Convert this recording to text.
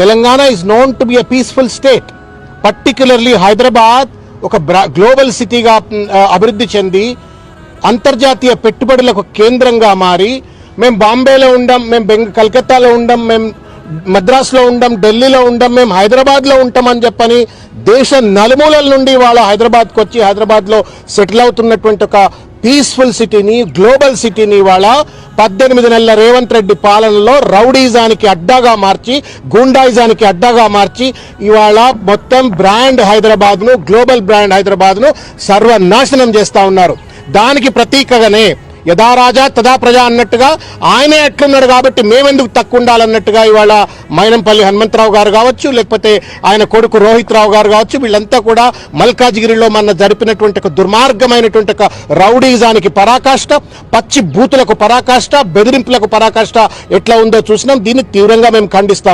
Telangana is known to be a peaceful state particularly Hyderabad ఒక global సిటీగా అభివృద్ధి చెంది అంతర్జాతీయ పెట్టుబడులకు కేంద్రంగా మారి మేము బాంబేలో ఉండం మేము బెంగ కలకత్తాలో ఉండం మేము మద్రాసులో ఉండం ఢిల్లీలో ఉండం మేము హైదరాబాద్లో ఉంటామని చెప్పని దేశ నలుమూలల నుండి వాళ్ళ హైదరాబాద్కి వచ్చి హైదరాబాద్లో సెటిల్ అవుతున్నటువంటి ఒక పీస్ఫుల్ సిటీని గ్లోబల్ సిటీని ఇవాళ పద్దెనిమిది నెలల రేవంత్ రెడ్డి పాలనలో రౌడీజానికి అడ్డాగా మార్చి గూండాయిజానికి అడ్డాగా మార్చి ఇవాళ మొత్తం బ్రాండ్ హైదరాబాద్ను గ్లోబల్ బ్రాండ్ హైదరాబాద్ను సర్వనాశనం చేస్తా ఉన్నారు. దానికి ప్రతీకగానే యథా రాజా తదా ప్రజా అన్నట్టుగా ఆయనే ఎట్లున్నాడు కాబట్టి మేమెందుకు తక్కువ ఉండాలన్నట్టుగా ఇవాళ మైనంపల్లి హనుమంతరావు గారు కావచ్చు లేకపోతే ఆయన కొడుకు రోహిత్ రావు గారు కావచ్చు వీళ్ళంతా కూడా మల్కాజ్గిరిలో మన జరిపినటువంటి ఒక దుర్మార్గమైనటువంటి ఒక రౌడీజానికి పరాకాష్ట పచ్చి బూతులకు పరాకాష్ట బెదిరింపులకు పరాకాష్ట ఎట్లా ఉందో చూసినాం. దీన్ని తీవ్రంగా మేము ఖండిస్తా